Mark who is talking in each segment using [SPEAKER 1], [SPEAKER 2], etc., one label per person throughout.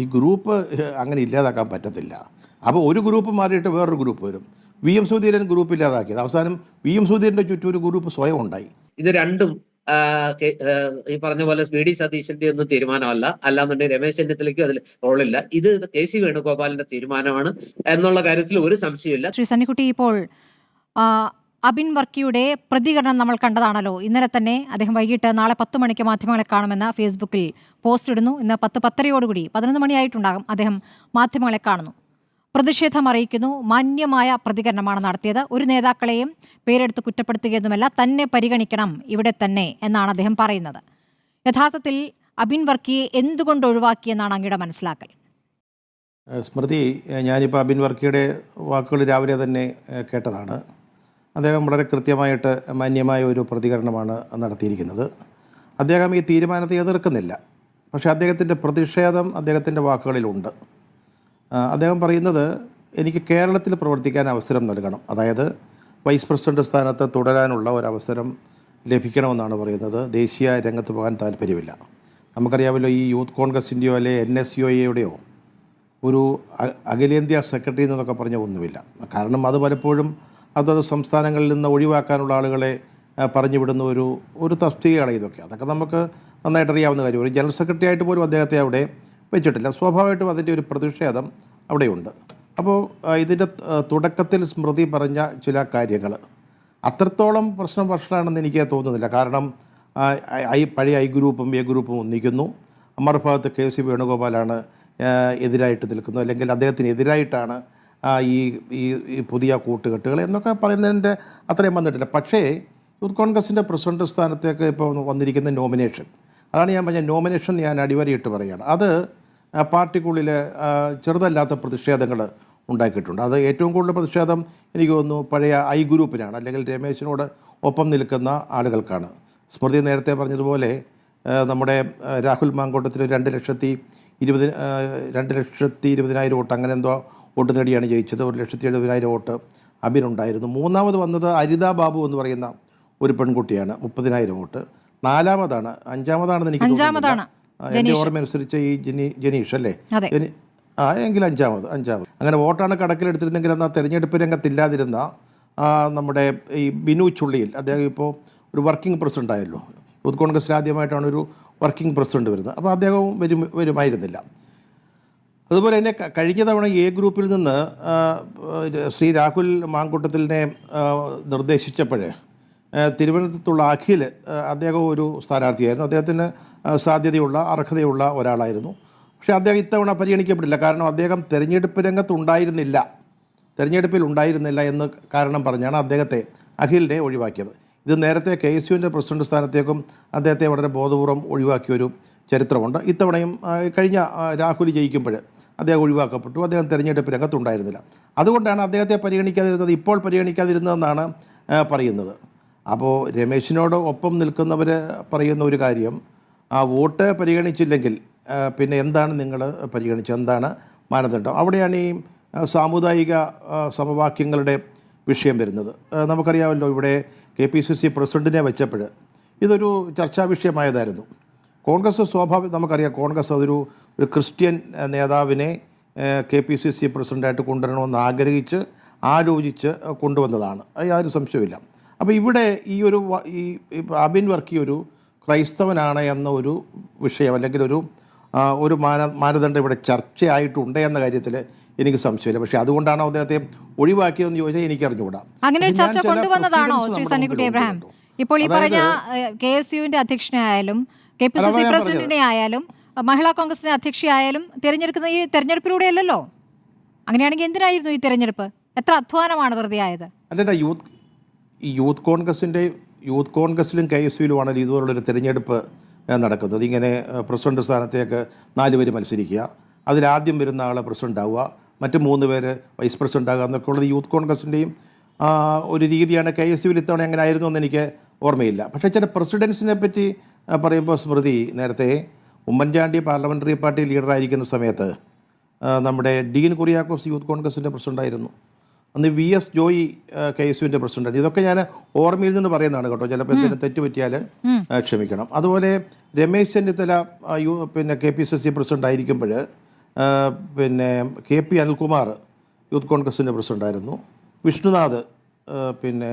[SPEAKER 1] ഈ ഗ്രൂപ്പ് അങ്ങനെ ഇല്ലാതാക്കാൻ പറ്റത്തില്ല. അപ്പോൾ ഒരു ഗ്രൂപ്പ് മാറിയിട്ട് വേറൊരു ഗ്രൂപ്പ് വരും. വി എം സുധീരൻ ഗ്രൂപ്പ് ഇല്ലാതാക്കിയത്. അവസാനം വി എം സുധീരന്റെ ചുറ്റും ഒരു ഗ്രൂപ്പ് സ്വയം ഉണ്ടായി.
[SPEAKER 2] ഇത് രണ്ടും ഈ പറഞ്ഞ പോലെ വി ഡി സതീശന്റെ ഒന്നും തീരുമാനമല്ല. അല്ലാന്നുണ്ടെങ്കിൽ രമേശ് ചെന്നിത്തലയ്ക്കും അതിൽ റോളില്ല. ഇത് കെ സി വേണുഗോപാലിന്റെ തീരുമാനമാണ് എന്നുള്ള കാര്യത്തിൽ ഒരു സംശയമില്ല
[SPEAKER 3] ശ്രീ സണ്ണിക്കുട്ടി ഇപ്പോൾ അബിൻ വർക്കിയുടെ പ്രതികരണം നമ്മൾ കണ്ടതാണല്ലോ. ഇന്നലെ തന്നെ അദ്ദേഹം വൈകിട്ട് നാളെ പത്ത് മണിക്ക് മാധ്യമങ്ങളെ കാണുമെന്ന് ഫേസ്ബുക്കിൽ പോസ്റ്റ് ഇടുന്നു. ഇന്ന് പത്ത് പത്തരയോടുകൂടി പതിനൊന്ന് മണിയായിട്ടുണ്ടാകും അദ്ദേഹം മാധ്യമങ്ങളെ കാണുന്നു. പ്രതിഷേധം അറിയിക്കുന്നു. മാന്യമായ പ്രതികരണമാണ് നടത്തിയത്. ഒരു നേതാക്കളെയും പേരെടുത്ത് കുറ്റപ്പെടുത്തുകയെന്നുമല്ല തന്നെ പരിഗണിക്കണം ഇവിടെ തന്നെ എന്നാണ് അദ്ദേഹം പറയുന്നത്. യഥാർത്ഥത്തിൽ അബിൻ വർക്കിയെ എന്തുകൊണ്ട് ഒഴിവാക്കിയെന്നാണ് അങ്ങയുടെ മനസ്സിലാക്കൽ.
[SPEAKER 1] സ്മൃതി ഞാനിപ്പോൾ അബിൻ വർക്കിയുടെ വാക്കുകൾ രാവിലെ തന്നെ കേട്ടതാണ്. അദ്ദേഹം വളരെ കൃത്യമായിട്ട് മാന്യമായ ഒരു പ്രതികരണമാണ് നടത്തിയിരിക്കുന്നത്. അദ്ദേഹം ഈ തീരുമാനത്തെ എതിർക്കുന്നില്ല. പക്ഷേ അദ്ദേഹത്തിന്റെ പ്രതിഷേധം അദ്ദേഹത്തിന്റെ വാക്കുകളിലുണ്ട്. അദ്ദേഹം പറയുന്നത് എനിക്ക് കേരളത്തിൽ പ്രവർത്തിക്കാൻ അവസരം നൽകണം. അതായത് വൈസ് പ്രസിഡന്റ് സ്ഥാനത്ത് തുടരാനുള്ള ഒരവസരം ലഭിക്കണമെന്നാണ് പറയുന്നത്. ദേശീയ രംഗത്ത് പോകാൻ താല്പര്യമില്ല. നമുക്കറിയാമല്ലോ ഈ യൂത്ത് കോൺഗ്രസിന്റെയോ അല്ലെ എൻ എസ് യു ഐയുടെയോ ഒരു അഖിലേന്ത്യാ സെക്രട്ടറി എന്നൊക്കെ പറഞ്ഞ ഒന്നുമില്ല. കാരണം അത് പലപ്പോഴും അതത് സംസ്ഥാനങ്ങളിൽ നിന്ന് ഒഴിവാക്കാനുള്ള ആളുകളെ പറഞ്ഞു വിടുന്ന ഒരു ഒരു തസ്തികയാണ് ഇതൊക്കെ. അതൊക്കെ നമുക്ക് നന്നായിട്ട് അറിയാവുന്ന കാര്യം. ഒരു ജനറൽ സെക്രട്ടറി ആയിട്ട് പോലും അദ്ദേഹത്തെ അവിടെ വെച്ചിട്ടില്ല. സ്വാഭാവികമായിട്ടും അതിന്റെ ഒരു പ്രതിഷേധം അവിടെയുണ്ട്. അപ്പോൾ ഇതിന്റെ തുടക്കത്തിൽ സ്മൃതി പറഞ്ഞ ചില കാര്യങ്ങൾ. അത്രത്തോളം പ്രശ്നം വഷളാണെന്ന് എനിക്ക് തോന്നുന്നില്ല. കാരണം ഐ പഴയ ഐ ഗ്രൂപ്പും എ ഗ്രൂപ്പും ഒന്നിക്കുന്നു. അമർഭാഗത്ത് കെ സി വേണുഗോപാലാണ് എതിരായിട്ട് നിൽക്കുന്നത്. അല്ലെങ്കിൽ അദ്ദേഹത്തിന് എതിരായിട്ടാണ് ഈ ഈ പുതിയ കൂട്ടുകെട്ടുകൾ എന്നൊക്കെ പറയുന്നതിന്റെ അത്രയും വന്നിട്ടില്ല. പക്ഷേ യൂത്ത് കോൺഗ്രസിന്റെ പ്രസിഡന്റ് സ്ഥാനത്തേക്ക് ഇപ്പോൾ വന്നിരിക്കുന്ന നോമിനേഷൻ. അതാണ് ഞാൻ പറഞ്ഞ നോമിനേഷൻ ഞാൻ അടിവരയിട്ട് പറയുകയാണ്. അത് പാർട്ടിക്കുള്ളിൽ ചെറുതല്ലാത്ത പ്രതിഷേധങ്ങൾ ഉണ്ടാക്കിയിട്ടുണ്ട്. അത് ഏറ്റവും കൂടുതൽ പ്രതിഷേധം എനിക്ക് തോന്നുന്നു പഴയ ഐ ഗ്രൂപ്പിനാണ്. അല്ലെങ്കിൽ രമേശിനോട് ഒപ്പം നിൽക്കുന്ന ആളുകൾക്കാണ്. സ്മൃതി നേരത്തെ പറഞ്ഞതുപോലെ നമ്മുടെ രാഹുൽ മാങ്കോട്ടത്തിൽ രണ്ട് ലക്ഷത്തി ഇരുപതി രണ്ട് ലക്ഷത്തി ഇരുപതിനായിരം വോട്ട്. അങ്ങനെ എന്തോ വോട്ട് നേടിയാണ് ജയിച്ചത്. ഒരു ലക്ഷത്തി എഴുപതിനായിരം വോട്ട് അബിനുണ്ടായിരുന്നു മൂന്നാമത് വന്നത് അരിത ബാബു എന്ന് പറയുന്ന ഒരു പെൺകുട്ടിയാണ്. മുപ്പതിനായിരം വോട്ട്. നാലാമതാണ് അഞ്ചാമതാണെന്ന് എനിക്ക് എന്റെ
[SPEAKER 3] അഞ്ചാമതാണ്.
[SPEAKER 1] അനുസരിച്ച് എന്റെ ഓർമ്മയനുസരിച്ച് ഈ ജനി ജനീഷ് അല്ലേ? ആ എങ്കിൽ അഞ്ചാമത് അഞ്ചാമത്. അങ്ങനെ വോട്ടാണ് കണക്കിലെടുത്തിരുന്നെങ്കിൽ എന്നാൽ തെരഞ്ഞെടുപ്പ് രംഗത്തില്ലാതിരുന്ന ആ, നമ്മുടെ ഈ ബിനു ചുള്ളിയിൽ അദ്ദേഹം ഇപ്പോൾ ഒരു വർക്കിംഗ് പ്രസിഡന്റ് ആയല്ലോ. യൂത്ത് കോൺഗ്രസ്സിൽ ആദ്യമായിട്ടാണ് ഒരു വർക്കിംഗ് പ്രസിഡന്റ് വരുന്നത്. അപ്പോൾ അദ്ദേഹവും വരും വരുമായിരുന്നില്ല. അതുപോലെ തന്നെ കഴിഞ്ഞ തവണ എ ഗ്രൂപ്പിൽ നിന്ന് ശ്രീ രാഹുൽ മാങ്കൂട്ടത്തിലിനെ നിർദ്ദേശിച്ചപ്പോൾ തിരുവനന്തപുരത്തുള്ള അഖിൽ അദ്ദേഹം ഒരു സ്ഥാനാർത്ഥിയായിരുന്നു. അദ്ദേഹത്തിന് സാധ്യതയുള്ള അർഹതയുള്ള ഒരാളായിരുന്നു. പക്ഷേ അദ്ദേഹം ഇത്തവണ പരിഗണിക്കപ്പെടില്ല കാരണം അദ്ദേഹം തെരഞ്ഞെടുപ്പ് രംഗത്തുണ്ടായിരുന്നില്ല. തെരഞ്ഞെടുപ്പിൽ ഉണ്ടായിരുന്നില്ല എന്ന് കാരണം പറഞ്ഞാണ് അദ്ദേഹത്തെ അഖിലിനെ ഒഴിവാക്കിയത്. ഇത് നേരത്തെ കെ എസ് യുവിന്റെ പ്രസിഡന്റ് സ്ഥാനത്തേക്കും അദ്ദേഹത്തെ വളരെ ബോധപൂർവം ഒഴിവാക്കിയൊരു ചരിത്രമുണ്ട്. ഇത്തവണയും കഴിഞ്ഞ രാഹുൽ ജയിക്കുമ്പോൾ അദ്ദേഹം ഒഴിവാക്കപ്പെട്ടു. അദ്ദേഹം തെരഞ്ഞെടുപ്പ് രംഗത്തുണ്ടായിരുന്നില്ല. അതുകൊണ്ടാണ് അദ്ദേഹത്തെ പരിഗണിക്കാതിരുന്നത് ഇപ്പോൾ പരിഗണിക്കാതിരുന്നതെന്നാണ് പറയുന്നത്. അപ്പോൾ രമേശിനോട് ഒപ്പം നിൽക്കുന്നവർ പറയുന്ന ഒരു കാര്യം ആ വോട്ട് പരിഗണിച്ചില്ലെങ്കിൽ പിന്നെ എന്താണ് നിങ്ങൾ പരിഗണിച്ചത്? എന്താണ് മാനദണ്ഡം? അവിടെയാണ് ഈ സാമുദായിക സമവാക്യങ്ങളുടെ വിഷയം വരുന്നത്. നമുക്കറിയാമല്ലോ ഇവിടെ കെ പി സി സി പ്രസിഡന്റിനെ വെച്ചപ്പോൾ ഇതൊരു ചർച്ചാ വിഷയമായതായിരുന്നു. കോൺഗ്രസ് സ്വാഭാവിക നമുക്കറിയാം കോൺഗ്രസ് അതൊരു ഒരു ക്രിസ്ത്യൻ നേതാവിനെ കെ പി സി സി പ്രസിഡന്റായിട്ട് കൊണ്ടുവരണമെന്ന് ആഗ്രഹിച്ച് ആലോചിച്ച് കൊണ്ടുവന്നതാണ്. യാതൊരു സംശയമില്ല അപ്പോൾ ഇവിടെ ഈ ഒരു ഈ അബിൻ വർക്കി ഒരു ക്രൈസ്തവനാണ് എന്ന ഒരു വിഷയം അല്ലെങ്കിൽ ഒരു ഒരു മാന മാനദണ്ഡം ഇവിടെ ചർച്ചയായിട്ടുണ്ട് എന്ന കാര്യത്തിൽ എനിക്ക് സംശയമില്ല. പക്ഷേ അതുകൊണ്ടാണോ അദ്ദേഹത്തെ ഒഴിവാക്കിയതെന്ന് ചോദിച്ചാൽ എനിക്ക് അറിഞ്ഞുകൂടാ
[SPEAKER 3] അങ്ങനെ ഒരു ചർച്ച കൊണ്ടുവന്നതാണോ ശ്രീ സണ്ണിക്കുട്ടി
[SPEAKER 1] കേട്ടോ.
[SPEAKER 3] ഇപ്പോൾ ഈ പറഞ്ഞ കെ എസ് യുവിന്റെ അധ്യക്ഷനായാലും കെ പി സി സി പ്രസിഡന്റിനെ ആയാലും മഹിളാ കോൺഗ്രസിന്റെ അധ്യക്ഷയായാലും തിരഞ്ഞെടുക്കുന്ന ഈ തെരഞ്ഞെടുപ്പിലൂടെ അല്ലല്ലോ? അങ്ങനെയാണെങ്കിൽ എന്തിനായിരുന്നു ഈ തെരഞ്ഞെടുപ്പ്? എത്ര അധ്വാനമാണ് വെറുതെ ആയത്?
[SPEAKER 1] അല്ലല്ല യൂത്ത് യൂത്ത് കോൺഗ്രസിന്റെ യൂത്ത് കോൺഗ്രസിലും കെ എസ് യുയിലുമാണല്ലോ ഇതുപോലുള്ളൊരു തിരഞ്ഞെടുപ്പ് നടക്കുന്നത്. ഇങ്ങനെ പ്രസിഡന്റ് സ്ഥാനത്തേക്ക് നാല് പേര് മത്സരിക്കുക. അതിലാദ്യം വരുന്ന ആളെ പ്രസിഡന്റ് ആവുക മറ്റ് മൂന്ന് പേര് വൈസ് പ്രസിഡന്റ് ആകുക എന്നൊക്കെ ഉള്ളത് യൂത്ത് കോൺഗ്രസിന്റെയും ഒരു രീതിയാണ് കെ എസ് യുവിൽ ഇത്തവണ എങ്ങനെ ആയിരുന്നു എന്ന് എനിക്ക് ഓർമ്മയില്ല. പക്ഷേ ചില പ്രസിഡൻസിനെ പറ്റി പറയുമ്പോൾ സ്മൃതി നേരത്തെ ഉമ്മൻചാണ്ടി പാർലമെന്ററി പാർട്ടി ലീഡറായിരിക്കുന്ന സമയത്ത് നമ്മുടെ ഡീൻ കുറിയാക്കോസ് യൂത്ത് കോൺഗ്രസിന്റെ പ്രസിഡന്റായിരുന്നു അന്ന് V S Joy K S യുവിന്റെ president ഇതൊക്കെ ഞാൻ ഓർമ്മയിൽ നിന്ന് പറയുന്നതാണ് കേട്ടോ. ചിലപ്പോൾ എന്തെങ്കിലും തെറ്റ് പറ്റിയാൽ ക്ഷമിക്കണം. അതുപോലെ രമേശ് ചെന്നിത്തല യു പിന്നെ K P C C president ആയിരിക്കുമ്പോൾ പിന്നെ കെ പി അനിൽകുമാർ യൂത്ത് കോൺഗ്രസിന്റെ പ്രസിഡന്റായിരുന്നു വിഷ്ണുനാഥ് പിന്നെ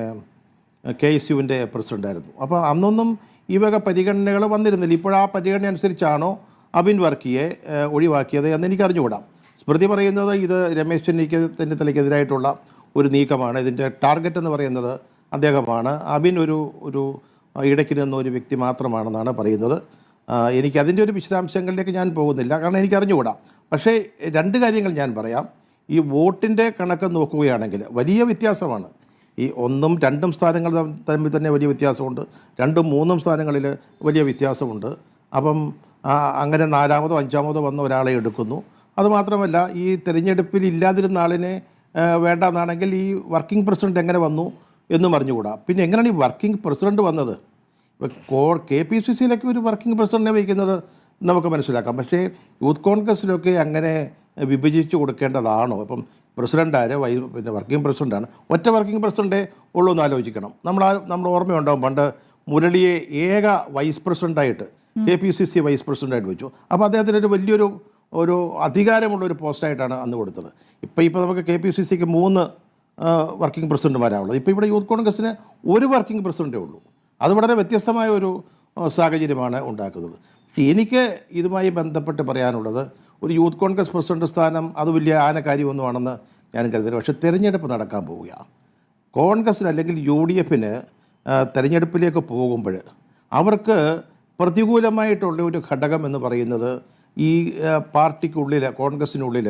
[SPEAKER 1] കെ എസ് യുവിന്റെ പ്രസിഡന്റായിരുന്നു അപ്പോൾ അന്നൊന്നും ഈ വക പരിഗണനകൾ വന്നിരുന്നില്ല. ഇപ്പോൾ ആ പരിഗണന അനുസരിച്ചാണോ അബിൻ വർക്കിയെ ഒഴിവാക്കിയത് എന്ന് എനിക്ക് അറിഞ്ഞുകൂടാം സ്മൃതി പറയുന്നത് ഇത് രമേശ് ചെന്നിക്കത്തിന്റെ ചെന്നിത്തലയ്ക്കെതിരായിട്ടുള്ള ഒരു നീക്കമാണ്. ഇതിന്റെ ടാർഗറ്റ് എന്ന് പറയുന്നത് അദ്ദേഹമാണ്. അബിൻ ഒരു ഒരു ഇടയ്ക്ക് നിന്ന ഒരു വ്യക്തി മാത്രമാണെന്നാണ് പറയുന്നത്. എനിക്ക് അതിന്റെ ഒരു വിശദാംശങ്ങളിലേക്ക് ഞാൻ പോകുന്നില്ല. കാരണം എനിക്ക് അറിഞ്ഞുകൂടാം പക്ഷേ രണ്ട് കാര്യങ്ങൾ ഞാൻ പറയാം. ഈ വോട്ടിന്റെ കണക്ക് നോക്കുകയാണെങ്കിൽ വലിയ വ്യത്യാസമാണ്. ഈ ഒന്നും രണ്ടും സ്ഥാനങ്ങൾ തമ്മിൽ തന്നെ വലിയ വ്യത്യാസമുണ്ട്. രണ്ടും മൂന്നും സ്ഥാനങ്ങളിൽ വലിയ വ്യത്യാസമുണ്ട്. അപ്പം അങ്ങനെ നാലാമതോ അഞ്ചാമതോ വന്ന ഒരാളെ എടുക്കുന്നു. അതുമാത്രമല്ല ഈ തിരഞ്ഞെടുപ്പിൽ ഇല്ലാതിരുന്ന ആളിനെ വേണ്ടെന്നാണെങ്കിൽ ഈ വർക്കിംഗ് പ്രസിഡന്റ് എങ്ങനെ വന്നു എന്നും അറിഞ്ഞുകൂടാ. പിന്നെ എങ്ങനെയാണ് ഈ വർക്കിംഗ് പ്രസിഡന്റ് വന്നത്? ഇപ്പോൾ കോ പി സി സിയിലൊക്കെ ഒരു വർക്കിംഗ് പ്രസിഡന്റിനെ വഹിക്കുന്നത് നമുക്ക് മനസ്സിലാക്കാം. പക്ഷേ യൂത്ത് കോൺഗ്രസ്സിലൊക്കെ അങ്ങനെ വിഭജിച്ചു കൊടുക്കേണ്ടതാണോ? ഇപ്പം പ്രസിഡന്റ് ആര് വൈ പിന്നെ വർക്കിംഗ് പ്രസിഡന്റാണ് ഒറ്റ വർക്കിംഗ് പ്രസിഡന്റേ ഉള്ളൂ എന്ന് ആലോചിക്കണം. നമ്മൾ ആ നമ്മൾ ഓർമ്മയുണ്ടാവും പണ്ട് മുരളിയെ ഏക vice പ്രസിഡന്റായിട്ട് K P C C vice പ്രസിഡന്റായിട്ട് വെച്ചു. അപ്പോൾ അദ്ദേഹത്തിന് ഒരു വലിയൊരു ഒരു അധികാരമുള്ള ഒരു പോസ്റ്റായിട്ടാണ് അന്ന് കൊടുത്തത്. ഇപ്പോൾ ഇപ്പോൾ നമുക്ക് കെ പി സി സിക്ക് മൂന്ന് വർക്കിംഗ് പ്രസിഡന്റുമാരാണുള്ളത് ഇപ്പോൾ ഇവിടെ യൂത്ത് കോൺഗ്രസ്സിന് ഒരു വർക്കിംഗ് പ്രസിഡന്റേ ഉള്ളൂ. അത് വളരെ വ്യത്യസ്തമായ ഒരു സാഹചര്യമാണ് ഉണ്ടാക്കുന്നത്. എനിക്ക് ഇതുമായി ബന്ധപ്പെട്ട് പറയാനുള്ളത് ഒരു യൂത്ത് കോൺഗ്രസ് പ്രസിഡന്റ് സ്ഥാനം അത് വലിയ കാര്യമൊന്നുമാണെന്ന് ഞാൻ കരുതുന്നു പക്ഷേ തിരഞ്ഞെടുപ്പ് നടക്കാൻ പോവുകയാണ് കോൺഗ്രസ്സിന് അല്ലെങ്കിൽ യു ഡി എഫിന് തെരഞ്ഞെടുപ്പിലേക്ക് പോകുമ്പോൾ അവർക്ക് പ്രതികൂലമായിട്ടുള്ള ഒരു ഘടകം എന്ന് പറയുന്നത് ഈ പാർട്ടിക്കുള്ളിൽ കോൺഗ്രസ്സിനുള്ളിൽ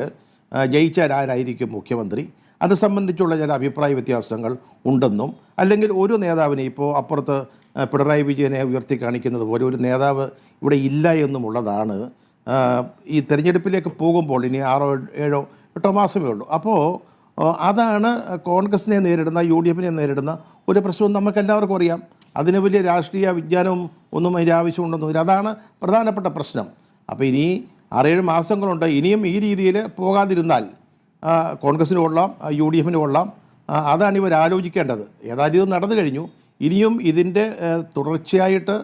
[SPEAKER 1] ജയിച്ചാൽ ആരായിരിക്കും മുഖ്യമന്ത്രി? അത് സംബന്ധിച്ചുള്ള ചില അഭിപ്രായ വ്യത്യാസങ്ങൾ ഉണ്ടെന്നും അല്ലെങ്കിൽ ഒരു നേതാവിനെ ഇപ്പോൾ അപ്പുറത്ത് പിണറായി വിജയനെ ഉയർത്തി കാണിക്കുന്നത് പോലെ ഒരു നേതാവ് ഇവിടെ ഇല്ല എന്നുമുള്ളതാണ് ഈ തെരഞ്ഞെടുപ്പിലേക്ക് പോകുമ്പോൾ ഇനി ആറോ ഏഴോ എട്ടോ മാസമേ ഉള്ളൂ. അപ്പോൾ അതാണ് കോൺഗ്രസിനെ നേരിടുന്ന യു ഡി എഫിനെ നേരിടുന്ന ഒരു പ്രശ്നവും നമുക്ക് എല്ലാവർക്കും അറിയാം. അതിന് വലിയ രാഷ്ട്രീയ വിജ്ഞാനവും ഒന്നും അതിന്റെ ആവശ്യമുണ്ടെന്നില്ല അതാണ് പ്രധാനപ്പെട്ട പ്രശ്നം. അപ്പോൾ ഇനി ആറേഴ് മാസങ്ങളുണ്ട്. ഇനിയും ഈ രീതിയിൽ പോകാതിരുന്നാൽ കോൺഗ്രസ്സിന് കൊള്ളാം യു ഡി എഫിന് കൊള്ളാം അതാണ് ഇവർ ആലോചിക്കേണ്ടത്. ഏതായാലും ഇത് നടന്നു കഴിഞ്ഞു. ഇനിയും ഇതിന്റെ തുടർച്ചയായിട്ട്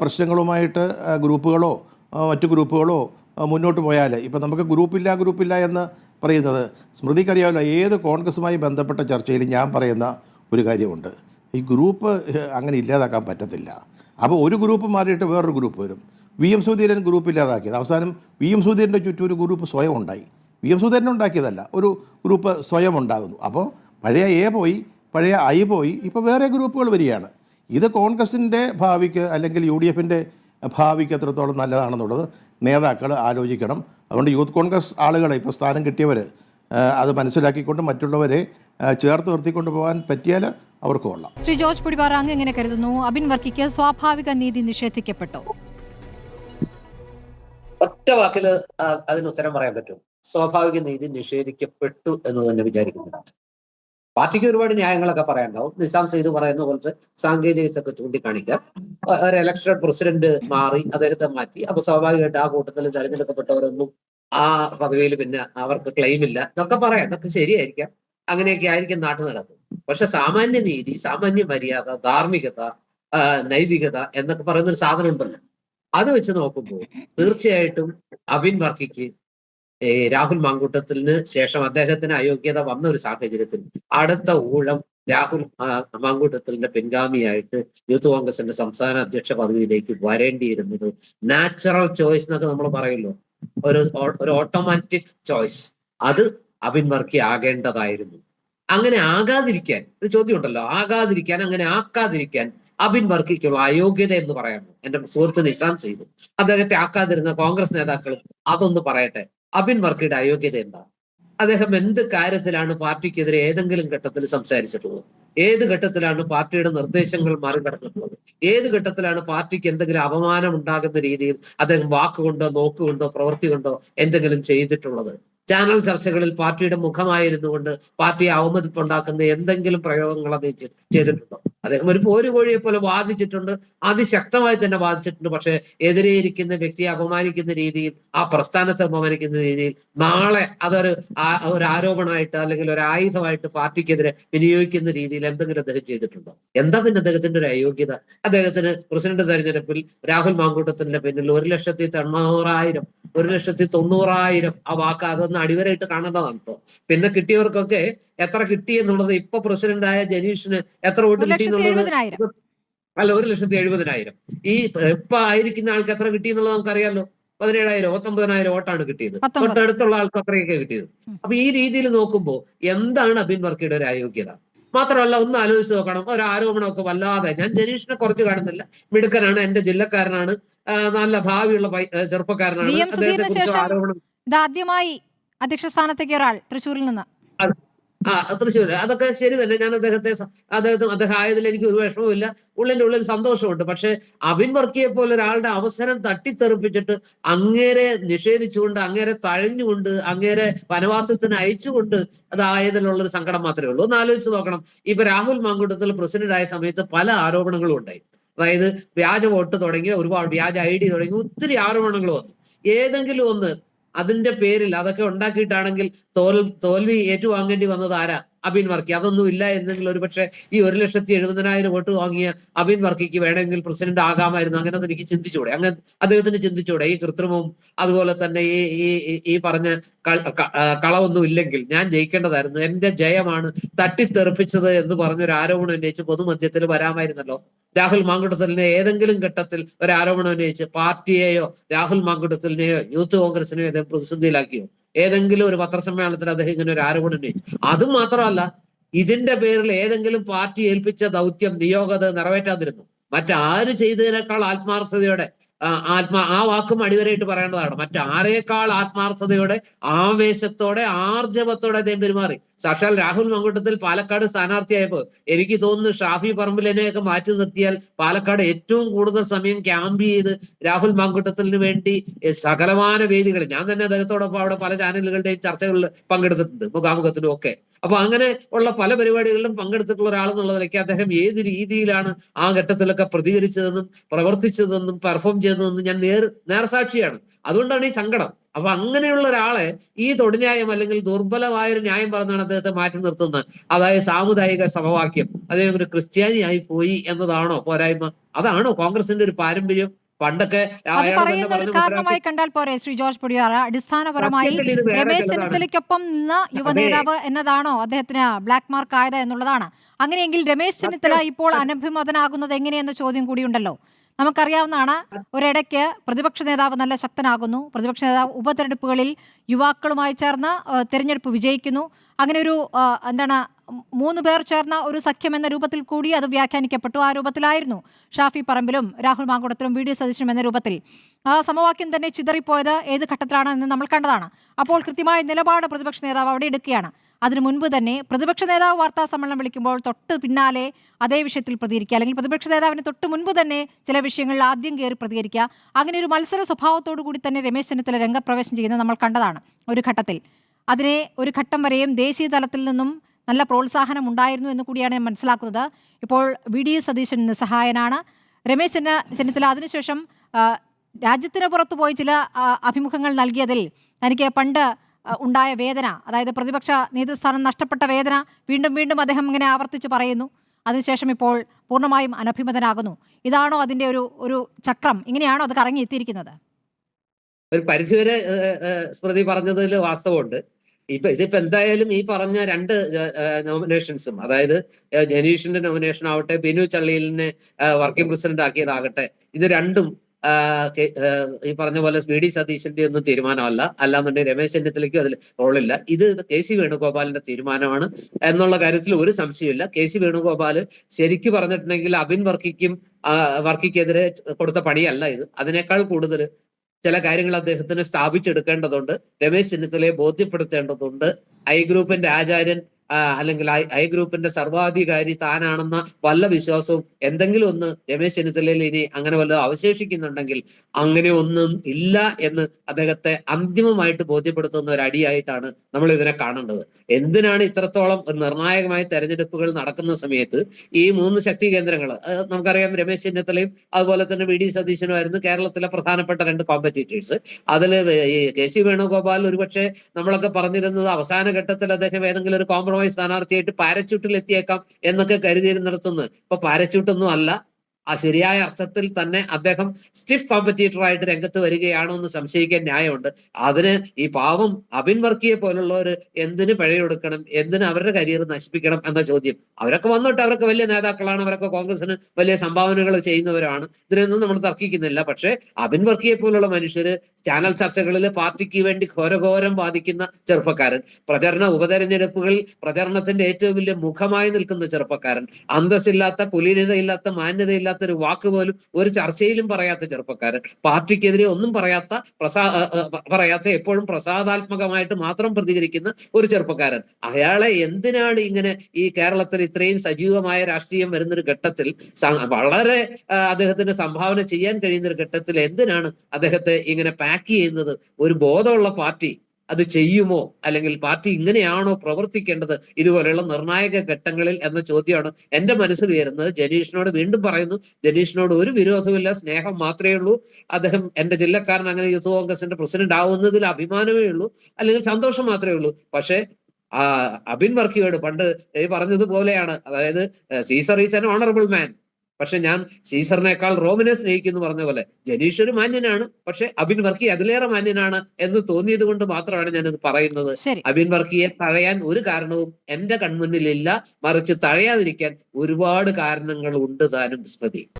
[SPEAKER 1] പ്രശ്നങ്ങളുമായിട്ട് ഗ്രൂപ്പുകളോ മറ്റു ഗ്രൂപ്പുകളോ മുന്നോട്ട് പോയാൽ. ഇപ്പം നമുക്ക് ഗ്രൂപ്പില്ല ഗ്രൂപ്പില്ല എന്ന് പറയുന്നത് സ്മൃതിക്കറിയാമല്ലോ. ഏത് കോൺഗ്രസുമായി ബന്ധപ്പെട്ട ചർച്ചയിൽ ഞാൻ പറയുന്ന ഒരു കാര്യമുണ്ട്. ഈ ഗ്രൂപ്പ് അങ്ങനെ ഇല്ലാതാക്കാൻ പറ്റത്തില്ല. അപ്പോൾ ഒരു ഗ്രൂപ്പ് മാറിയിട്ട് വേറൊരു ഗ്രൂപ്പ് വരും. വി എം സുധീരൻ ഗ്രൂപ്പ് ഇല്ലാതാക്കിയത്. അവസാനം വി എം സുധീരന്റെ ചുറ്റും ഒരു ഗ്രൂപ്പ് സ്വയം ഉണ്ടായി. വി എം സുധീരൻ ഉണ്ടാക്കിയതല്ല ഒരു ഗ്രൂപ്പ് സ്വയം ഉണ്ടാകുന്നു. അപ്പോൾ പഴയ എ പോയി പഴയ ഐ പോയി ഇപ്പോൾ വേറെ ഗ്രൂപ്പുകൾ വരികയാണ്. ഇത് കോൺഗ്രസിന്റെ ഭാവിക്ക് അല്ലെങ്കിൽ യു ഡി എഫിന്റെ ഭാവിക്ക് എത്രത്തോളം നല്ലതാണെന്നുള്ളത് നേതാക്കൾ ആലോചിക്കണം. അതുകൊണ്ട് യൂത്ത് കോൺഗ്രസ് ആളുകളെ ഇപ്പോൾ സ്ഥാനം കിട്ടിയവർ അത് മനസ്സിലാക്കിക്കൊണ്ട് മറ്റുള്ളവരെ ചേർത്ത് നിർത്തിക്കൊണ്ട് പോകാൻ പറ്റിയാൽ അവർക്ക് കൊള്ളാം.
[SPEAKER 3] ശ്രീ ജോർജ് പുടിപാറ അങ്ങ് എങ്ങനെ കരുതുന്നു? അബിൻ വർക്കിക്ക് സ്വാഭാവിക നീതി നിഷേധിക്കപ്പെട്ടു?
[SPEAKER 2] ഒറ്റ വാക്കിൽ അതിന് ഉത്തരം പറയാൻ പറ്റും. സ്വാഭാവിക നീതി നിഷേധിക്കപ്പെട്ടു എന്ന് തന്നെ വിചാരിക്കുന്നുണ്ട്. പാർട്ടിക്ക് ഒരുപാട് ന്യായങ്ങളൊക്കെ പറയാനുണ്ടാവും. നിസാം സെയ്ദ് പറയുന്ന പോലത്തെ സാങ്കേതികത്തൊക്കെ ചൂണ്ടിക്കാണിക്കാം ഒരു ഇലക്ഷൻ പ്രസിഡന്റ് മാറി അദ്ദേഹത്തെ മാറ്റി. അപ്പൊ സ്വാഭാവികമായിട്ട് ആ കൂട്ടത്തിൽ തെരഞ്ഞെടുക്കപ്പെട്ടവരൊന്നും ആ പദവിയിൽ പിന്നെ അവർക്ക് ക്ലെയിം ഇല്ല. എന്നൊക്കെ പറയാം. അതൊക്കെ ശരിയായിരിക്കാം. അങ്ങനെയൊക്കെ ആയിരിക്കും നാട്ടു നടക്കും പക്ഷെ സാമാന്യ നീതി സാമാന്യ മര്യാദ ധാർമ്മികത നൈതികത എന്നൊക്കെ പറയുന്ന ഒരു സാധനം ഉണ്ടല്ലോ. അത് വെച്ച് നോക്കുമ്പോൾ തീർച്ചയായിട്ടും അബിൻ വർക്കിക്ക് രാഹുൽ മാങ്കൂട്ടത്തിന് ശേഷം അദ്ദേഹത്തിന് അയോഗ്യത വന്ന ഒരു സാഹചര്യത്തിൽ അടുത്ത ഊഴം രാഹുൽ മാങ്കൂട്ടത്തിലിന്റെ പിൻഗാമിയായിട്ട് യൂത്ത് കോൺഗ്രസിന്റെ സംസ്ഥാന അധ്യക്ഷ പദവിയിലേക്ക് വരേണ്ടിയിരുന്നത്. നാച്ചുറൽ ചോയ്സ് എന്നൊക്കെ നമ്മൾ പറയുമല്ലോ. ഒരു ഒരു ഓട്ടോമാറ്റിക് ചോയ്സ്. അത് അബിൻ വർക്കി ആകേണ്ടതായിരുന്നു. അങ്ങനെ ആകാതിരിക്കാൻ ഒരു ചോദ്യം ഉണ്ടല്ലോ ആകാതിരിക്കാൻ അങ്ങനെ ആക്കാതിരിക്കാൻ അബിൻ വർക്കിക്കുള്ള അയോഗ്യത എന്ന് പറയാമോ? എന്റെ സുഹൃത്ത് നിസാം ചെയ്തു. അദ്ദേഹത്തെ ആക്കാതിരുന്ന കോൺഗ്രസ് നേതാക്കൾ അതൊന്ന് പറയട്ടെ. അബിൻ വർക്കിയുടെ അയോഗ്യത എന്താ? അദ്ദേഹം എന്ത് കാര്യത്തിലാണ് പാർട്ടിക്കെതിരെ ഏതെങ്കിലും ഘട്ടത്തിൽ സംസാരിച്ചിട്ടുള്ളത്? ഏത് ഘട്ടത്തിലാണ് പാർട്ടിയുടെ നിർദ്ദേശങ്ങൾ മറികടന്നിട്ടുള്ളത്? ഏത് ഘട്ടത്തിലാണ് പാർട്ടിക്ക് എന്തെങ്കിലും അപമാനം ഉണ്ടാകുന്ന രീതിയിൽ അദ്ദേഹം വാക്കുകൊണ്ടോ നോക്കുകൊണ്ടോ പ്രവൃത്തി കൊണ്ടോ എന്തെങ്കിലും ചെയ്തിട്ടുള്ളത്? ചാനൽ ചർച്ചകളിൽ പാർട്ടിയുടെ മുഖമായിരുന്നു കൊണ്ട് പാർട്ടിയെ അവമതിപ്പുണ്ടാക്കുന്ന എന്തെങ്കിലും പ്രയോഗങ്ങൾ അദ്ദേഹം ചെയ്- ചെയ്തിട്ടുണ്ടോ? അദ്ദേഹം ഒരു പോരുകോഴിയെ പോലെ വാദിച്ചിട്ടുണ്ട് അതിശക്തമായി തന്നെ വാദിച്ചിട്ടുണ്ട് പക്ഷേ എതിരെ ഇരിക്കുന്ന വ്യക്തിയെ അപമാനിക്കുന്ന രീതിയിൽ ആ പ്രസ്ഥാനത്തെ അപമാനിക്കുന്ന രീതിയിൽ നാളെ അതൊരു ഒരു ആരോപണമായിട്ട് അല്ലെങ്കിൽ ഒരു ആയുധമായിട്ട് പാർട്ടിക്കെതിരെ വിനിയോഗിക്കുന്ന രീതിയിൽ എന്തെങ്കിലും അദ്ദേഹം ചെയ്തിട്ടുണ്ടോ? എന്താ പിന്നെ അദ്ദേഹത്തിന്റെ ഒരു അയോഗ്യത? അദ്ദേഹത്തിന് പ്രസിഡന്റ് തെരഞ്ഞെടുപ്പിൽ രാഹുൽ മാങ്കൂട്ടത്തിന്റെ പിന്നിൽ ഒരു ലക്ഷത്തി തൊണ്ണൂറായിരം ഒരു ലക്ഷത്തി തൊണ്ണൂറായിരം ആ വാക്ക് അതൊന്ന് അടിവരായിട്ട് കാണേണ്ടതാണ് കേട്ടോ പിന്നെ കിട്ടിയവർക്കൊക്കെ എത്ര കിട്ടി എന്നുള്ളത് ഇപ്പൊ പ്രസിഡന്റായ ജനീഷിന് എത്ര വോട്ട് കിട്ടി എന്നുള്ളത് അല്ല ഒരു ലക്ഷത്തി എഴുപതിനായിരം. ഈ ഇപ്പൊ ആയിരിക്കുന്ന ആൾക്ക് എത്ര കിട്ടി എന്നുള്ളത് നമുക്കറിയാലോ. പതിനേഴായിരം പത്തൊമ്പതിനായിരം വോട്ടാണ് കിട്ടിയത്. തൊട്ടടുത്തുള്ള ആൾക്ക് അത്രയൊക്കെ കിട്ടിയത്. അപ്പൊ ഈ രീതിയിൽ നോക്കുമ്പോൾ എന്താണ് അബിൻ വർക്കിയുടെ ഒരു അയോഗ്യത മാത്രമല്ല ഒന്ന് ആലോചിച്ച് നോക്കണം. ഒരു ആരോപണമൊക്കെ വല്ലാതെ. ഞാൻ ജനീഷിനെ കുറച്ച് കാണുന്നില്ല. മിടുക്കനാണ് എന്റെ ജില്ലക്കാരനാണ്. നല്ല ഭാവിയുള്ള ചെറുപ്പക്കാരനാണ്. അദ്ദേഹത്തെ കുറിച്ച് ആരോപണം
[SPEAKER 3] ഇതാദ്യമായി അധ്യക്ഷ സ്ഥാനത്തേക്ക് ഒരാൾ തൃശ്ശൂരിൽ നിന്ന്.
[SPEAKER 2] ആ തൃശ്ശൂർ അതൊക്കെ ശരി തന്നെ. ഞാൻ അദ്ദേഹത്തെ അദ്ദേഹത്തിന് അദ്ദേഹത്തെ അദ്ദേഹം ആയതിൽ എനിക്ക് ഒരു വിഷമവുമില്ല. ഉള്ളിന്റെ ഉള്ളിൽ സന്തോഷമുണ്ട്. പക്ഷെ അബിൻ വർക്കിയെ പോലെ ഒരാളുടെ അവസരം തട്ടിത്തെറിപ്പിച്ചിട്ട് അങ്ങേരെ നിഷേധിച്ചുകൊണ്ട് അങ്ങേരെ തഴഞ്ഞുകൊണ്ട് അങ്ങേരെ വനവാസത്തിന് അയച്ചുകൊണ്ട് അതായതിലുള്ളൊരു സങ്കടം മാത്രമേ ഉള്ളൂ. ഒന്ന് ആലോചിച്ച് നോക്കണം. ഇപ്പൊ രാഹുൽ മാങ്കൂട്ടത്തിൽ പ്രസിഡന്റ് ആയ സമയത്ത് പല ആരോപണങ്ങളും ഉണ്ടായി. അതായത് വ്യാജ വോട്ട് തുടങ്ങി ഒരുപാട് വ്യാജ ഐ ഡി തുടങ്ങി ഒത്തിരി ആരോപണങ്ങൾ വന്നു. ഏതെങ്കിലും ഒന്ന് അതിന്റെ പേരിൽ അതൊക്കെ ഉണ്ടാക്കിയിട്ടാണെങ്കിൽ തോൽ തോൽവി ഏറ്റുവാങ്ങേണ്ടി വന്നത് ആരാ? അബിൻ വർക്കി. അതൊന്നും ഇല്ല എന്നെങ്കിൽ ഒരു പക്ഷേ ഈ ഒരു ലക്ഷത്തി എഴുപതിനായിരം വോട്ട് വാങ്ങിയ അബിൻ വർക്കിക്ക് വേണമെങ്കിൽ പ്രസിഡന്റ് ആകാമായിരുന്നു. അങ്ങനെ എനിക്ക് ചിന്തിച്ചൂടെ അങ്ങനെ അദ്ദേഹത്തിന് ചിന്തിച്ചൂടെ ഈ കൃത്രിമവും അതുപോലെ തന്നെ ഈ ഈ ഈ- പറഞ്ഞ കളവൊന്നും ഇല്ലെങ്കിൽ ഞാൻ ജയിക്കേണ്ടതായിരുന്നു. എന്റെ ജയമാണ് തട്ടിത്തെറിപ്പിച്ചത് എന്ന് പറഞ്ഞൊരു ആരോപണം ഉന്നയിച്ച് പൊതുമധ്യത്തിൽ വരാമായിരുന്നല്ലോ. രാഹുൽ മാങ്കുട്ടത്തലിനെ ഏതെങ്കിലും ഘട്ടത്തിൽ ഒരു ആരോപണം ഉന്നയിച്ച് പാർട്ടിയെയോ രാഹുൽ മാങ്കുട്ടത്തലിനെയോ യൂത്ത് കോൺഗ്രസിനെയോ അദ്ദേഹം പ്രതിസന്ധിയിലാക്കിയോ? ഏതെങ്കിലും ഒരു പത്രസമ്മേളനത്തിൽ അദ്ദേഹം ഇങ്ങനെ ഒരു ആരോപണം ഉന്നയിച്ചു. അതും മാത്രമല്ല ഇതിന്റെ പേരിൽ ഏതെങ്കിലും പാർട്ടി ഏൽപ്പിച്ച ദൗത്യം നിയോഗത നിറവേറ്റാതിരുന്നു. മറ്റാര് ചെയ്തതിനേക്കാൾ ആത്മാർത്ഥതയോടെ ആത്മാ ആ വാക്കും അടിവരയിട്ട് പറയേണ്ടതാണ്. മറ്റാരേക്കാൾ ആത്മാർത്ഥതയോടെ ആവേശത്തോടെ ആർജവത്തോടെ അദ്ദേഹം പെരുമാറി. സാക്ഷാൽ രാഹുൽ മങ്കൂട്ടത്തിൽ പാലക്കാട് സ്ഥാനാർത്ഥിയായപ്പോൾ എനിക്ക് തോന്നുന്നു ഷാഫി പറമ്പിലിനെയൊക്കെ മാറ്റി നിർത്തിയാൽ പാലക്കാട് ഏറ്റവും കൂടുതൽ സമയം ക്യാമ്പ് ചെയ്ത് രാഹുൽ മങ്കുട്ടത്തിന് വേണ്ടി സകലമാന വേദികളിൽ ഞാൻ തന്നെ അദ്ദേഹത്തോടൊപ്പം അവിടെ പല ചാനലുകളുടെയും ചർച്ചകളിൽ പങ്കെടുത്തിട്ടുണ്ട് മുഖാമുഖത്തിലും ഒക്കെ. അപ്പൊ അങ്ങനെ ഉള്ള പല പരിപാടികളിലും പങ്കെടുത്തിട്ടുള്ള ഒരാൾ എന്നുള്ള നിലയ്ക്ക് അദ്ദേഹം ഏത് രീതിയിലാണ് ആ ഘട്ടത്തിലൊക്കെ പ്രതികരിച്ചതെന്നും പ്രവർത്തിച്ചതെന്നും പെർഫോം ചെയ്തതെന്നും ഞാൻ നേർ നേർസാക്ഷിയാണ്. അതുകൊണ്ടാണ് ഈ സങ്കടം. അപ്പൊ അങ്ങനെയുള്ള ഒരാളെ ഈ തൊടിന്യായം അല്ലെങ്കിൽ ദുർബലമായ ഒരു ന്യായം പറഞ്ഞാണ് അദ്ദേഹത്തെ മാറ്റി നിർത്തുന്നത്. അതായത് സാമുദായിക സമവാക്യം. അദ്ദേഹം ഒരു ക്രിസ്ത്യാനിയായി പോയി എന്നതാണോ പോരായ്മ? അതാണോ കോൺഗ്രസിന്റെ ഒരു പാരമ്പര്യം? പണ്ടൊക്കെ
[SPEAKER 3] കാരണമായി കണ്ടാൽ പോരെ ശ്രീ ജോർജ് പൊടിയാറ? അടിസ്ഥാനപരമായി രമേശ്. ചെന്നിത്തലയ്ക്കൊപ്പം നിന്ന യുവനേതാവ് എന്നതാണോ അദ്ദേഹത്തിന് ബ്ലാക്ക് മാർക്ക് ആയത് എന്നുള്ളതാണ്. അങ്ങനെയെങ്കിൽ രമേശ് ചെന്നിത്തല ഇപ്പോൾ അനഭിമതനാകുന്നത് എങ്ങനെയെന്ന ചോദ്യം കൂടിയുണ്ടല്ലോ നമുക്കറിയാവുന്നതാണ് ഒരിടയ്ക്ക് പ്രതിപക്ഷ നേതാവ് നല്ല ശക്തനാകുന്നു. പ്രതിപക്ഷ നേതാവ് ഉപതെരഞ്ഞെടുപ്പുകളിൽ യുവാക്കളുമായി ചേർന്ന് തിരഞ്ഞെടുപ്പ് വിജയിക്കുന്നു. അങ്ങനെ ഒരു എന്താണ് മൂന്ന് പേർ ചേർന്ന ഒരു സഖ്യം എന്ന രൂപത്തിൽ കൂടി അത് വ്യാഖ്യാനിക്കപ്പെട്ടു. ആ രൂപത്തിലായിരുന്നു ഷാഫി പറമ്പിലും രാഹുൽ മാങ്കുടത്തിലും വി ഡി സതീശനും എന്ന രൂപത്തിൽ. ആ സമവാക്യം തന്നെ ചിതറിപ്പോയത് ഏത് ഘട്ടത്തിലാണ് എന്ന് നമ്മൾ കണ്ടതാണ്. അപ്പോൾ കൃത്യമായ നിലപാട് പ്രതിപക്ഷ നേതാവ് അവിടെ എടുക്കുകയാണ്. അതിനു മുൻപ് തന്നെ പ്രതിപക്ഷ നേതാവ് വാർത്താ സമ്മേളനം വിളിക്കുമ്പോൾ തൊട്ട് പിന്നാലെ അതേ വിഷയത്തിൽ പ്രതികരിക്കുക. അല്ലെങ്കിൽ പ്രതിപക്ഷ നേതാവിന് തൊട്ട് മുൻപ് തന്നെ ചില വിഷയങ്ങളിൽ ആദ്യം കയറി പ്രതികരിക്കുക. അങ്ങനെ ഒരു മത്സര സ്വഭാവത്തോടു കൂടി തന്നെ രമേശ് ചെന്നിത്തല രംഗപ്രവേശം ചെയ്യുന്നത് നമ്മൾ കണ്ടതാണ് ഒരു ഘട്ടത്തിൽ. അതിനെ ഒരു ഘട്ടം വരെയും ദേശീയ തലത്തിൽ നിന്നും നല്ല പ്രോത്സാഹനം ഉണ്ടായിരുന്നു എന്ന് കൂടിയാണ് ഞാൻ മനസ്സിലാക്കുന്നത്. ഇപ്പോൾ വി. ഡി. സതീശൻ നിസ്സഹായനാണ്. രമേശ് ചെന്ന ചെന്നിത്തല അതിനുശേഷം രാജ്യത്തിന് പുറത്തു പോയി ചില അഭിമുഖങ്ങൾ നൽകിയതിൽ തനിക്ക് പണ്ട് ഉണ്ടായ വേദന അതായത് പ്രതിപക്ഷ നേതൃസ്ഥാനം നഷ്ടപ്പെട്ട വേദന വീണ്ടും വീണ്ടും അദ്ദേഹം ഇങ്ങനെ ആവർത്തിച്ച് പറയുന്നു. അതിനുശേഷം ഇപ്പോൾ പൂർണമായും അനഭിമതനാകുന്നു. ഇതാണോ അതിന്റെ ഒരു ഒരു ചക്രം? ഇങ്ങനെയാണോ അത് കറങ്ങി എത്തിയിരിക്കുന്നത്
[SPEAKER 2] ഒരു പരിധിവരെ സ്മൃതി പറഞ്ഞതിൽ വാസ്തവമുണ്ട്. ഇപ്പൊ ഇതിപ്പോ എന്തായാലും ഈ പറഞ്ഞ രണ്ട് നോമിനേഷൻസും അതായത് ജനീഷിന്റെ നോമിനേഷൻ ആവട്ടെ ബിനു ചള്ളിയിലിനെ വർക്കിംഗ് പ്രസിഡന്റ് ആക്കിയതാകട്ടെ ഇത് രണ്ടും ഈ പറഞ്ഞ പോലെ വി ഡി സതീശന്റെ ഒന്നും തീരുമാനമല്ല. അല്ലാന്നുണ്ടെങ്കിൽ രമേശ് ചെന്നിത്തലയ്ക്കും അതിൽ റോളില്ല. ഇത് കെ സി വേണുഗോപാലിന്റെ തീരുമാനമാണ് എന്നുള്ള കാര്യത്തിൽ ഒരു സംശയമില്ല കെ സി വേണുഗോപാൽ ശരിക്കു പറഞ്ഞിട്ടുണ്ടെങ്കിൽ അബിൻ വർക്കിക്കും വർക്കിക്കെതിരെ കൊടുത്ത പണിയല്ല ഇത്. അതിനേക്കാൾ കൂടുതൽ ചില കാര്യങ്ങൾ അദ്ദേഹത്തിന് സ്ഥാപിച്ചെടുക്കേണ്ടതുണ്ട്. രമേശ് ചെന്നിത്തലയെ ബോധ്യപ്പെടുത്തേണ്ടതുണ്ട്. ഐ ഗ്രൂപ്പിന്റെ ആചാര്യൻ അല്ലെങ്കിൽ ഐ ഐ ഗ്രൂപ്പിന്റെ സർവാധികാരി താനാണെന്ന വല്ല വിശ്വാസവും എന്തെങ്കിലും ഒന്ന് രമേശ് ചെന്നിത്തലയിൽ ഇനി അങ്ങനെ വല്ലതും അവശേഷിക്കുന്നുണ്ടെങ്കിൽ അങ്ങനെ ഒന്നും ഇല്ല എന്ന് അദ്ദേഹത്തെ അന്തിമമായിട്ട് ബോധ്യപ്പെടുത്തുന്ന ഒരു അടിയായിട്ടാണ് നമ്മൾ ഇതിനെ കാണേണ്ടത്. എന്തിനാണ് ഇത്രത്തോളം നിർണായകമായ തെരഞ്ഞെടുപ്പുകൾ നടക്കുന്ന സമയത്ത് ഈ മൂന്ന് ശക്തി കേന്ദ്രങ്ങൾ നമുക്കറിയാം രമേശ് ചെന്നിത്തലയും അതുപോലെ തന്നെ വി ഡി സതീശനുമായിരുന്നു കേരളത്തിലെ പ്രധാനപ്പെട്ട രണ്ട് കോമ്പറ്റീറ്റേഴ്സ് അതിൽ കെ സി വേണുഗോപാൽ ഒരുപക്ഷെ നമ്മളൊക്കെ പറഞ്ഞിരുന്നത് അവസാന ഘട്ടത്തിൽ അദ്ദേഹം ഏതെങ്കിലും ഒരു കോംപ്രമൈസ് സ്ഥാനാർത്ഥിയായിട്ട് പാരച്യൂട്ടിൽ എത്തിയേക്കാം എന്നൊക്കെ കരുതിയിരുന്നിടത്തുനിന്ന്. ഇപ്പൊ പാരച്യൂട്ടൊന്നും അല്ല. ആ ശരിയായ അർത്ഥത്തിൽ തന്നെ അദ്ദേഹം സ്റ്റിഫ് കോമ്പറ്റീറ്റർ ആയിട്ട് രംഗത്ത് വരികയാണോ എന്ന് സംശയിക്കാൻ ന്യായമുണ്ട്. അതിന് ഈ പാവം അബിൻ വർക്കിയെ പോലുള്ളവർ എന്തിന് പിഴയെടുക്കണം എന്തിന് അവരുടെ കരിയർ നശിപ്പിക്കണം എന്ന ചോദ്യം. അവരൊക്കെ വന്നിട്ട് അവരൊക്കെ വലിയ നേതാക്കളാണ് അവരൊക്കെ കോൺഗ്രസിന് വലിയ സംഭാവനകൾ ചെയ്യുന്നവരാണ്. ഇതിനൊന്നും നമ്മൾ തർക്കിക്കുന്നില്ല. പക്ഷേ അബിൻ വർക്കിയെ പോലുള്ള മനുഷ്യർ ചാനൽ ചർച്ചകളിൽ പാർട്ടിക്ക് വേണ്ടി ഘോരഘോരം വാദിക്കുന്ന ചെറുപ്പക്കാരൻ പ്രചരണ ഉപതെരഞ്ഞെടുപ്പുകളിൽ പ്രചരണത്തിന്റെ ഏറ്റവും വലിയ മുഖമായി നിൽക്കുന്ന ചെറുപ്പക്കാരൻ അന്തസ്സില്ലാത്ത കുലീനതയില്ലാത്ത മാന്യതയില്ലാത്ത ഒരു വാക്ക് പോലും ഒരു ചർച്ചയിലും പറയാത്ത ചെറുപ്പക്കാരൻ. പാർട്ടിക്കെതിരെ ഒന്നും പറയാത്ത പ്രസാ പറയാത്ത എപ്പോഴും പ്രസാദാത്മകമായിട്ട് മാത്രം പ്രതികരിക്കുന്ന ഒരു ചെറുപ്പക്കാരൻ. അയാളെ എന്തിനാണ് ഇങ്ങനെ ഈ കേരളത്തിൽ ഇത്രയും സജീവമായ രാഷ്ട്രീയം വരുന്നൊരു ഘട്ടത്തിൽ വളരെ അദ്ദേഹത്തിന് സംഭാവന ചെയ്യാൻ കഴിയുന്ന ഒരു ഘട്ടത്തിൽ എന്തിനാണ് അദ്ദേഹത്തെ ഇങ്ങനെ പാക്ക് ചെയ്യുന്നത്? ഒരു ബോധമുള്ള പാർട്ടി അത് ചെയ്യുമോ? അല്ലെങ്കിൽ പാർട്ടി ഇങ്ങനെയാണോ പ്രവർത്തിക്കേണ്ടത്? ഇതുപോലെയുള്ള നിർണായക ഘട്ടങ്ങളിൽ എന്ന ചോദ്യമാണ് എന്റെ മനസ്സിൽ വരുന്നത് ജനീഷിനോട് വീണ്ടും പറയുന്നു ജനീഷിനോട് ഒരു വിരോധമില്ല സ്നേഹം മാത്രമേ ഉള്ളൂ. അദ്ദേഹം എന്റെ ജില്ലക്കാരൻ അങ്ങനെ യൂത്ത് കോൺഗ്രസിന്റെ പ്രസിഡന്റ് ആവുന്നതിൽ അഭിമാനമേ ഉള്ളൂ അല്ലെങ്കിൽ സന്തോഷം മാത്രമേ ഉള്ളൂ. പക്ഷേ ആ അബിൻ വർക്കിയോട് പണ്ട് പറഞ്ഞതുപോലെയാണ്. അതായത് Caesar is an honourable man പക്ഷെ ഞാൻ സീസറിനേക്കാൾ റോമിനെ സ്നേഹിക്കുന്നു പറഞ്ഞ പോലെ ജനീഷ് ഒരു മാന്യനാണ് പക്ഷെ അബിൻ വർക്കി അതിലേറെ മാന്യനാണ് എന്ന് തോന്നിയത് കൊണ്ട് മാത്രമാണ് ഞാനിത് പറയുന്നത്. അബിൻ വർക്കിയെ തഴയാൻ ഒരു കാരണവും എന്റെ കൺമുന്നിലില്ല മറിച്ച് തഴയാതിരിക്കാൻ ഒരുപാട് കാരണങ്ങൾ ഉണ്ട് താനും സ്മൃതി.